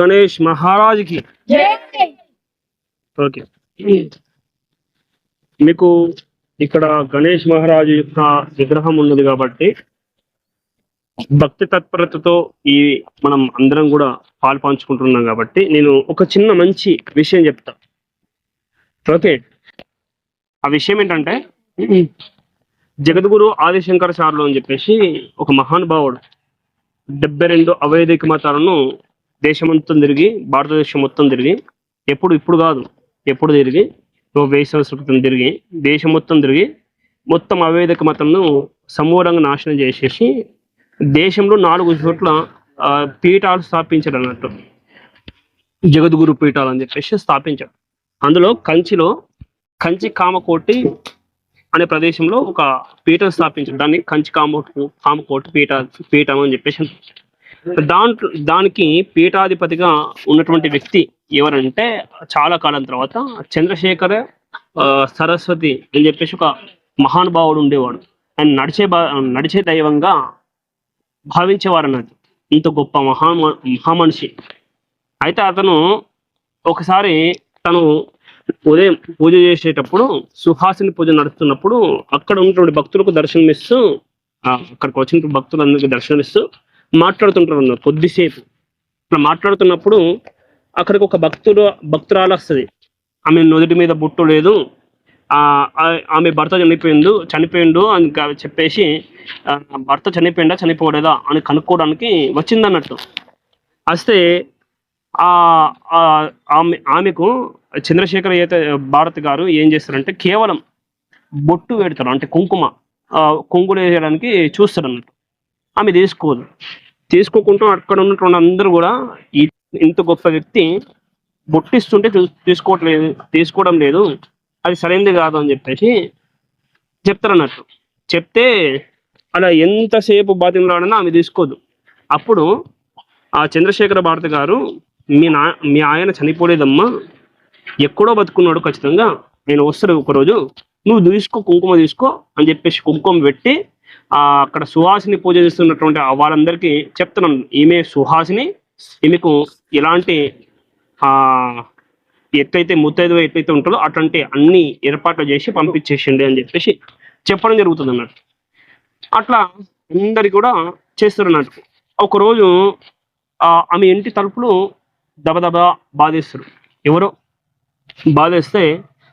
గణేష్ మహారాజ్కి. ఓకే. మీకు ఇక్కడ గణేష్ మహారాజు యొక్క విగ్రహం ఉన్నది కాబట్టి భక్తి తత్పరతతో ఈ మనం అందరం కూడా పాలు పంచుకుంటున్నాం కాబట్టి నేను ఒక చిన్న మంచి విషయం చెప్తా. ఓకే. ఆ విషయం ఏంటంటే జగద్గురు ఆదిశంకరాచార్యులు అని చెప్పేసి ఒక మహానుభావుడు. డెబ్బై రెండు అవైదిక మతాలను దేశం మొత్తం తిరిగి భారతదేశం మొత్తం తిరిగి ఎప్పుడు ఇప్పుడు కాదు ఎప్పుడు తిరిగి ఓ వెయ్యి సంవత్సరాల క్రితం తిరిగి దేశం మొత్తం తిరిగి మొత్తం అవేదిక మతంను సమూలంగా నాశనం చేసేసి దేశంలో నాలుగు చోట్ల పీఠాలు స్థాపించాడు అన్నట్టు జగద్గురు పీఠాలు అని చెప్పేసి స్థాపించాడు అందులో కంచిలో కంచి కామకోటి అనే ప్రదేశంలో ఒక పీఠం స్థాపించాడు దాన్ని కంచి కామ కామకోటి పీఠ పీఠం అని చెప్పేసి దాంట్లో దానికి పీఠాధిపతిగా ఉన్నటువంటి వ్యక్తి ఎవరంటే చాలా కాలం తర్వాత చంద్రశేఖర సరస్వతి అని చెప్పేసి ఒక మహానుభావుడు ఉండేవాడు. ఆయన నడిచే నడిచే దైవంగా భావించేవారు అన్నది ఇంత గొప్ప మహా మహామనిషి. అయితే అతను ఒకసారి తను ఉదయం పూజ చేసేటప్పుడు సుహాసిని పూజ నడుస్తున్నప్పుడు అక్కడ ఉన్నటువంటి భక్తులకు దర్శనమిస్తూ అక్కడికి వచ్చిన భక్తులందరికీ దర్శనమిస్తూ మాట్లాడుతుంటారు అన్నారు కొద్దిసేపు. అట్లా మాట్లాడుతున్నప్పుడు అక్కడికి ఒక భక్తుడు భక్తురాలు వస్తుంది. ఆమె నుదుటి మీద బొట్టు లేదు. ఆమె భర్త చనిపోయిండు చనిపోయిండు అని చెప్పేసి భర్త చనిపోయిందా చనిపోలేదా అని కనుక్కోవడానికి వచ్చింది అన్నట్టు వస్తే ఆమె ఆమెకు చంద్రశేఖర్ అయితే భారత్ గారు ఏం చేస్తారంటే కేవలం బొట్టు పెడతారు అంటే కుంకుమ కుంకులు వేయడానికి చూస్తారు అన్నట్టు ఆమె తీసుకోదు. తీసుకోకుండా అక్కడ ఉన్నటువంటి అందరూ కూడా ఈ- ఇంత గొప్ప వ్యక్తి బొట్టిస్తుంటే తీసుకోవట్లేదు తీసుకోవడం లేదు. అది సరైనది కాదు అని చెప్పేసి చెప్తారు అన్నట్టు చెప్తే అలా ఎంతసేపు బాధ్యతలాడన్నా ఆమె తీసుకోదు. అప్పుడు ఆ చంద్రశేఖర భారతి గారు మీ నా మీ ఆయన చనిపోలేదమ్మా. ఎక్కడో బతుకున్నాడు ఖచ్చితంగా. నేను వస్తాడు ఒకరోజు. నువ్వు తీసుకో కుంకుమ తీసుకో అని చెప్పేసి కుంకుమ పెట్టి అక్కడ సుహాసిని పూజ చేస్తున్నటువంటి వాళ్ళందరికీ చెప్తున్నాం ఈమె సుహాసిని ఈమెకు ఎలాంటి ఎట్లయితే ముత్తైదు ఎట్లయితే ఉంటుందో అటువంటి అన్ని ఏర్పాట్లు చేసి పంపించేసిండి అని చెప్పేసి చెప్పడం జరుగుతుంది అన్నట్టు. అట్లా అందరి కూడా చేస్తారు అన్నట్టు. ఒకరోజు ఆమె ఇంటి తలుపులు దబదబా బాధేస్తారు. ఎవరో బాధేస్తే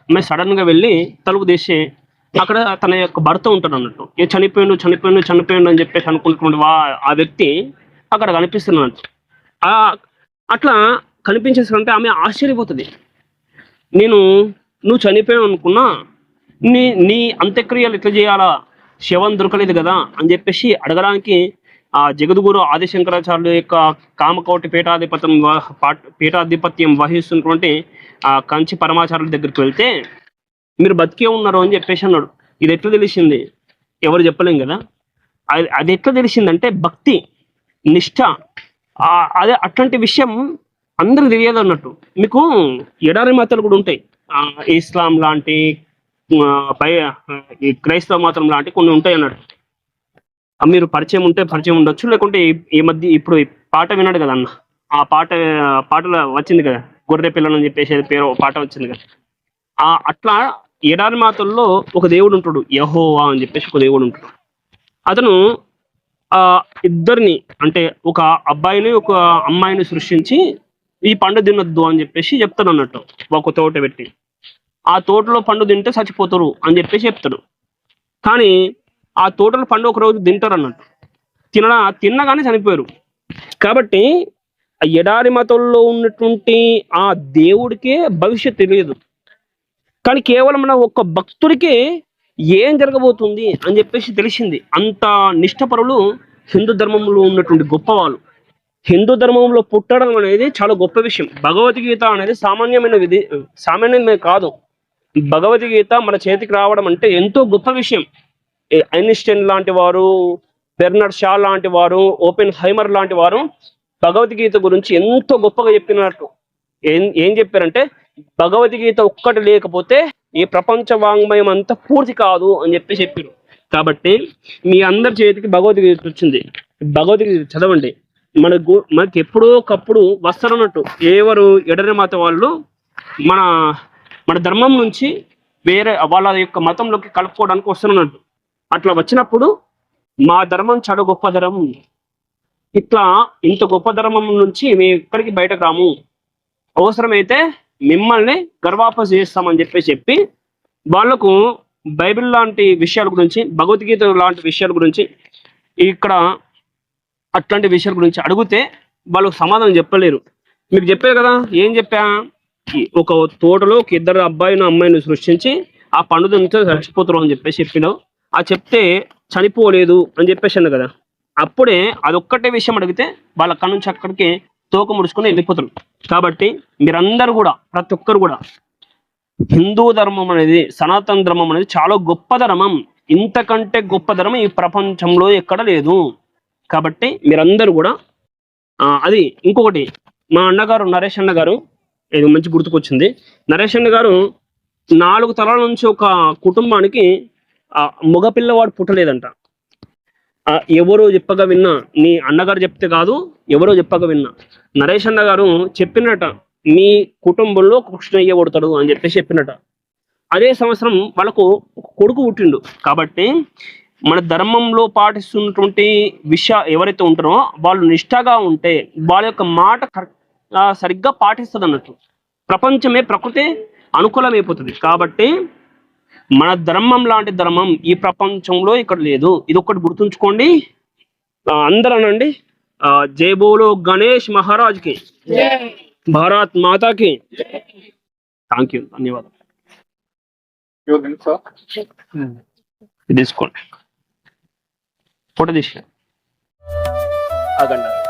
ఆమె సడన్గా వెళ్ళి తలుపు తీసి అక్కడ తన యొక్క భర్త ఉంటాడు అన్నట్టు. ఏ చనిపోయిండు చనిపోయిండు చనిపోయిండు అని చెప్పేసి అనుకుంటున్నాడు వా ఆ వ్యక్తి అక్కడ కనిపిస్తున్నాడు. అట్లా కనిపించేసంటే ఆమె ఆశ్చర్యపోతుంది. నేను నువ్వు చనిపోయావు అనుకున్నా? నీ నీ అంత్యక్రియలు ఎట్లా చేయాలా? శవం దొరకలేదు కదా? అని చెప్పేసి అడగడానికి ఆ జగద్గురు ఆదిశంకరాచార్యుల యొక్క కామకోటి పీఠాధిపత్యం పీఠాధిపత్యం వహిస్తున్నటువంటి ఆ కంచి పరమాచార్యుల దగ్గరికి వెళ్తే మీరు బతికే ఉన్నారు అని చెప్పేసి అన్నాడు. ఇది ఎట్లా తెలిసింది? ఎవరు చెప్పలేం కదా? అది అది ఎట్లా తెలిసిందంటే భక్తి నిష్ఠ అదే అట్లాంటి విషయం అందరూ తెలియదు అన్నట్టు. మీకు ఎడారి మాతలు కూడా ఉంటాయి. ఇస్లాం లాంటి పై ఈ క్రైస్తవ మాత్రం లాంటి కొన్ని ఉంటాయి అన్నట్టు మీరు పరిచయం ఉంటే పరిచయం ఉండొచ్చు. లేకుంటే ఈ- మధ్య ఇప్పుడు పాట విన్నాడు కదా అన్న? ఆ పాట పాటలో వచ్చింది కదా? గొర్రె పిల్లలు అని చెప్పేసి పేరు పాట వచ్చింది కదా? ఆ అట్లా ఎడారి మాతల్లో ఒక దేవుడు ఉంటాడు యహోవా అని చెప్పేసి ఒక దేవుడు ఉంటాడు. అతను ఆ ఇద్దరిని అంటే ఒక అబ్బాయిని ఒక అమ్మాయిని సృష్టించి ఈ పండు తినొద్దు అని చెప్పేసి చెప్తాడు అన్నట్టు ఒక తోట పెట్టి. ఆ తోటలో పండు తింటే చచ్చిపోతారు అని చెప్పేసి చెప్తాడు. కానీ ఆ తోటలో పండు ఒక రోజు తింటారు అన్నట్టు. తిన తిన్నగానే చనిపోయారు. కాబట్టి ఆ ఎడారి మతంలో ఉన్నటువంటి ఆ దేవుడికే భవిష్యత్ తెలియదు. కానీ కేవలం మన ఒక్క భక్తుడికే ఏం జరగబోతుంది అని చెప్పేసి తెలిసింది. అంత నిష్టపరులు హిందూ ధర్మంలో ఉన్నటువంటి గొప్పవాళ్ళు. హిందూ ధర్మంలో పుట్టడం అనేది చాలా గొప్ప విషయం. భగవద్గీత అనేది సామాన్యమైన విధి సామాన్యమే కాదు. భగవద్గీత మన చేతికి రావడం అంటే ఎంతో గొప్ప విషయం. ఐన్స్టైన్ లాంటి వారు బెర్నర్డ్ షా లాంటి వారు ఓపెన్ హైమర్ లాంటి వారు భగవద్గీత గురించి ఎంతో గొప్పగా చెప్పినట్టు. ఏం ఏం చెప్పారంటే భగవద్గీత ఒక్కటి లేకపోతే ఈ ప్రపంచ వాంగ్మయం అంతా పూర్తి కాదు అని చెప్పి చెప్పారు. కాబట్టి మీ అందరి చేతికి భగవద్గీత వచ్చింది. భగవద్గీత చదవండి. మన గు- మనకి ఎప్పుడో ఒకప్పుడు వస్తారన్నట్టు ఎవరు ఎడరి మత వాళ్ళు మన మన ధర్మం నుంచి వేరే వాళ్ళ యొక్క మతంలోకి కలుపుకోవడానికి వస్తున్నట్టు అట్లా వచ్చినప్పుడు మా ధర్మం చాలా గొప్ప ధర్మం ఇట్లా ఇంత గొప్ప ధర్మం నుంచి మేము ఎక్కడికి బయటకు రాము? అవసరమైతే మిమ్మల్ని గర్వాపస్ చేస్తామని చెప్పి చెప్పి వాళ్ళకు బైబిల్ లాంటి విషయాల గురించి భగవద్గీత లాంటి విషయాల గురించి ఇక్కడ అట్లాంటి విషయాల గురించి అడిగితే వాళ్ళు సమాధానం చెప్పలేరు. మీకు చెప్పారు కదా ఏం చెప్పా? ఒక తోటలో ఒక ఇద్దరు అబ్బాయిని అమ్మాయిని సృష్టించి ఆ పండు తింటే చచ్చిపోతారు అని చెప్పేసి చెప్పినావు. ఆ చెప్తే చనిపోలేదు అని చెప్పేసి కదా. అప్పుడే అదొక్కటే విషయం అడిగితే వాళ్ళ అక్కడి నుంచి అక్కడికి తోక ముడుచుకొని వెళ్ళిపోతారు కాబట్టి మీరందరూ కూడా ప్రతి ఒక్కరు కూడా హిందూ ధర్మం అనేది సనాతన ధర్మం అనేది చాలా గొప్ప ధర్మం. ఇంతకంటే గొప్ప ధర్మం ఈ ప్రపంచంలో ఎక్కడ లేదు. కాబట్టి మీరందరూ కూడా అది ఇంకొకటి మా అన్నగారు నరేష్ అన్న గారు ఇది మంచి గుర్తుకొచ్చింది. నరేష్ అన్న గారు నాలుగు తరాల నుంచి ఒక కుటుంబానికి మగపిల్లవాడు పుట్టలేదంట. ఎవరో చెప్పగా విన్నా నీ అన్నగారు చెప్తే కాదు ఎవరో చెప్పగా విన్నా. నరేష్ అన్న గారు చెప్పినట మీ కుటుంబంలో కృష్ణయ్య కొడతాడు అని చెప్పేసి చెప్పినట. అదే సంవత్సరం వాళ్ళకు కొడుకు పుట్టిండు. కాబట్టి మన ధర్మంలో పాటిస్తున్నటువంటి విషయ ఎవరైతే ఉంటారో వాళ్ళు నిష్ఠగా ఉంటే వాళ్ళ యొక్క మాట కరెక్ట్ సరిగ్గా పాటిస్తుంది అన్నట్టు ప్రపంచమే ప్రకృతి అనుకూలమైపోతుంది. కాబట్టి మన ధర్మం లాంటి ధర్మం ఈ ప్రపంచంలో ఇక్కడ లేదు. ఇది ఒక్కటి గుర్తుంచుకోండి. ఆ, అందరూ అనండి ఆ, జై బోలో గణేష్ మహారాజ్కి. భారత్ మాతాకి. థ్యాంక్ యూ ధన్యవాదాలు. తీసుకోండి. ఫోటో తీసి ఆగండి.